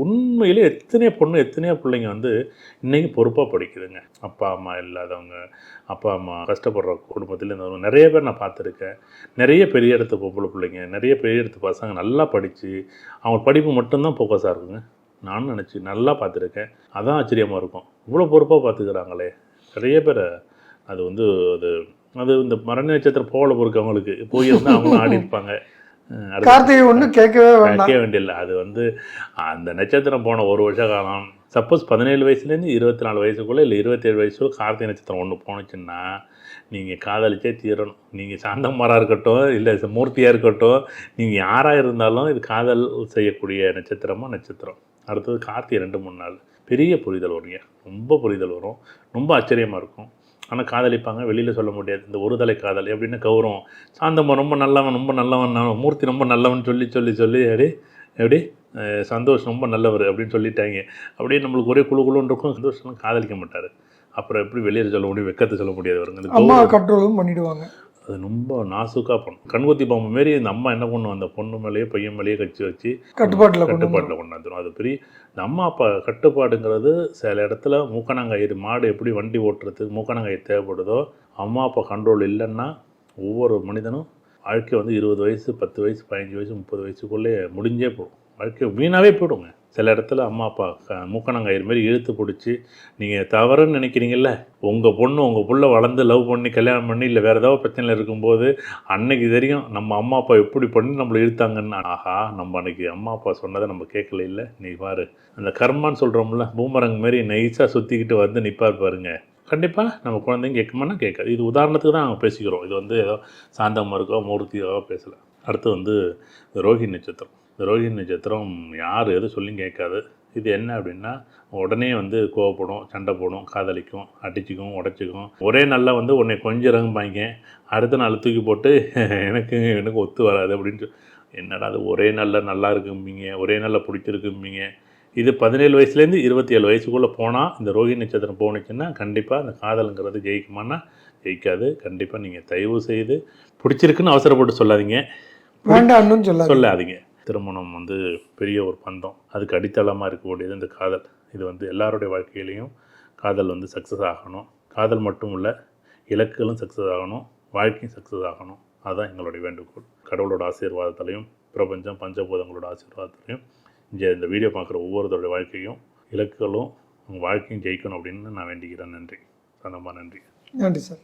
உண்மையிலே எத்தனையோ பொண்ணு எத்தனையோ பிள்ளைங்க வந்து இன்றைக்கி பொறுப்பாக படிக்குதுங்க. அப்பா அம்மா இல்லாதவங்க அப்பா அம்மா கஷ்டப்படுற குடும்பத்தில் இருந்தவங்க நிறைய பேர் நான் பார்த்துருக்கேன். நிறைய பெரிய இடத்து பொம்பளை பிள்ளைங்க நிறைய பெரிய இடத்து பசங்க நல்லா படித்து அவங்க படிப்பு மட்டும்தான் ஃபோக்கஸாக இருக்குங்க. நானும் நினச்சி நல்லா பார்த்துருக்கேன். அதான் ஆச்சரியமாக இருக்கும். இவ்வளோ பொறுப்பாக பார்த்துக்கிறாங்களே. நிறைய பேர் அது வந்து அது அது இந்த மரண நட்சத்திரம் போகல பொறுக்கு அவங்களுக்கு போயிருந்தால் அவங்களும் ஆடி இருப்பாங்க. கார்த்திகை ஒன்றும் கேட்கவே வேண்டாம். கேட்க வேண்டியதில்லை. அது வந்து அந்த நட்சத்திரம் போன ஒரு வருஷ காலம். சப்போஸ் பதினேழு வயசுலேருந்து இருபத்தி நாலு வயசுக்குள்ளே இல்லை இருபத்தேழு வயசுக்குள்ள கார்த்திகை நட்சத்திரம் ஒன்று போணுச்சுன்னா நீங்கள் காதலிச்சே தீரணும். நீங்கள் சாந்தகுமாராக இருக்கட்டும் இல்லை மூர்த்தியாக இருக்கட்டும் நீங்கள் யாராக இருந்தாலும் இது காதல் செய்யக்கூடிய நட்சத்திரமாக நட்சத்திரம். அடுத்தது கார்த்திகை ரெண்டு மூணு நாள். பெரிய புரிதல் வருங்க ரொம்ப புரிதல் வரும். ரொம்ப ஆச்சரியமாக இருக்கும். ஆனால் காதலிப்பாங்க வெளியில் சொல்ல முடியாது. இந்த ஒரு தலை காதல் எப்படின்னா கௌரவம். சாந்தமன் ரொம்ப நல்லவன் ரொம்ப நல்லவன் மூர்த்தி ரொம்ப நல்லவன் சொல்லி சொல்லி சொல்லி அப்படி எப்படி அஹ் சந்தோஷ் ரொம்ப நல்லவர் அப்படின்னு சொல்லிட்டாங்க. அப்படியே நம்மளுக்கு ஒரே குழு குழுன்னு இருக்கும் சந்தோஷம் காதலிக்க மாட்டார். அப்புறம் எப்படி வெளியில் சொல்ல முடியும் வெக்கத்தை சொல்ல முடியாது வருங்க இந்த அம்மா கண்ட்ரோலும் பண்ணிடுவாங்க. அது ரொம்ப நாசுக்காக பண்ணும். கண்குத்தி பாம்பு மாரி இந்த அம்மா என்ன பண்ணும்? அந்த பொண்ணு மேலேயே பையன் மேலேயே கட்சி வச்சு கட்டுப்பாட்டில். கட்டுப்பாட்டில் கொண்டாந்துரும் அது பெரிய இந்த அம்மா அப்பா கட்டுப்பாடுங்கிறது சில இடத்துல மூக்கணாங்கயிறு மாடு எப்படி வண்டி ஓட்டுறதுக்கு மூக்கணாங்கயிறு தேவைப்படுதோ அம்மா அப்பா கண்ட்ரோல் இல்லைன்னா ஒவ்வொரு மனிதனும் வாழ்க்கை வந்து இருபது வயசு பத்து வயசு பதினஞ்சு வயசு முப்பது வயசுக்குள்ளே முடிஞ்சே போகும். வாழ்க்கை வீணாவே போயிடுங்க. சில இடத்துல அம்மா அப்பா க மாதிரி மாரி இழுத்து பிடிச்சி நீங்கள் தவறுன்னு நினைக்கிறீங்கல்ல? உங்கள் பொண்ணு உங்கள் புள்ள வளர்ந்து லவ் பண்ணி கல்யாணம் பண்ணி இல்லை வேறு ஏதாவது பிரச்சனையில் இருக்கும்போது அன்னைக்கு தெரியும் நம்ம அம்மா அப்பா எப்படி பண்ணி நம்மளை இழுத்தாங்கன்னு. ஆஹா நம்ம அன்னைக்கு அம்மா அப்பா சொன்னதை நம்ம கேட்கல இல்லை. நீ பாரு. அந்த கர்மான்னு சொல்கிறோம்ல பூமரங் மாரி நைஸாக சுற்றிக்கிட்டு வந்து நிற்பார் பாருங்க. கண்டிப்பாக நம்ம குழந்தைங்க கேட்குமானா கேட்காது. இது உதாரணத்துக்கு தான் நாங்கள் பேசிக்கிறோம். இது வந்து ஏதோ சாந்தமாக இருக்கோ மூர்த்தியோ பேசலை. அடுத்து வந்து ரோஹி நட்சத்திரம். இந்த ரோஹிணி நட்சத்திரம் யார்? எது சொல்லியும் கேட்காது. இது என்ன அப்படின்னா உடனே வந்து கோவப்படும் சண்டை போடும் காதலிக்கும் அடிச்சுக்கும் உடச்சிக்கும். ஒரே நாளில் வந்து உன்னை கொஞ்சம் ரங்குப்பாங்க அடுத்த நாள் தூக்கி போட்டு எனக்கு எனக்கு ஒத்து வராது அப்படின்னு என்னடா அது ஒரே நாளில் நல்லா இருக்கும்பீங்க ஒரே நாளில் பிடிச்சிருக்கும்பீங்க. இது பதினேழு வயசுலேருந்து இருபத்தி ஏழு வயசுக்குள்ளே போனால் இந்த ரோஹிணி நட்சத்திரம் போணுச்சுன்னா கண்டிப்பாக அந்த காதலுங்கிறது ஜெயிக்குமானா ஜெயிக்காது. கண்டிப்பாக நீங்கள் தயவு செய்து பிடிச்சிருக்குன்னு அவசரப்பட்டு சொல்லாதீங்க. வேண்டாம்னு சொல்லாது சொல்லாதீங்க. திருமணம் வந்து பெரிய ஒரு பந்தம். அதுக்கு அடித்தளமாக இருக்கக்கூடியது இந்த காதல். இது வந்து எல்லாருடைய வாழ்க்கையிலையும் காதல் வந்து சக்ஸஸ் ஆகணும். காதல் மட்டும் இல்லை இலக்குகளும் சக்ஸஸ் ஆகணும் வாழ்க்கையும் சக்ஸஸ் ஆகணும். அதுதான் எங்களுடைய வேண்டுகோள். கடவுளோட ஆசீர்வாதத்திலையும் பிரபஞ்சம் பஞ்சபூதங்களோட ஆசீர்வாதத்திலையும் இங்கே இந்த வீடியோ பார்க்குற ஒவ்வொருத்தருடைய வாழ்க்கையும் இலக்குகளும் உங்கள் வாழ்க்கையும் ஜெயிக்கணும் அப்படின்னு நான் வேண்டிக்கிறேன் நன்றி. சந்தமாக நன்றி. நன்றி சார்.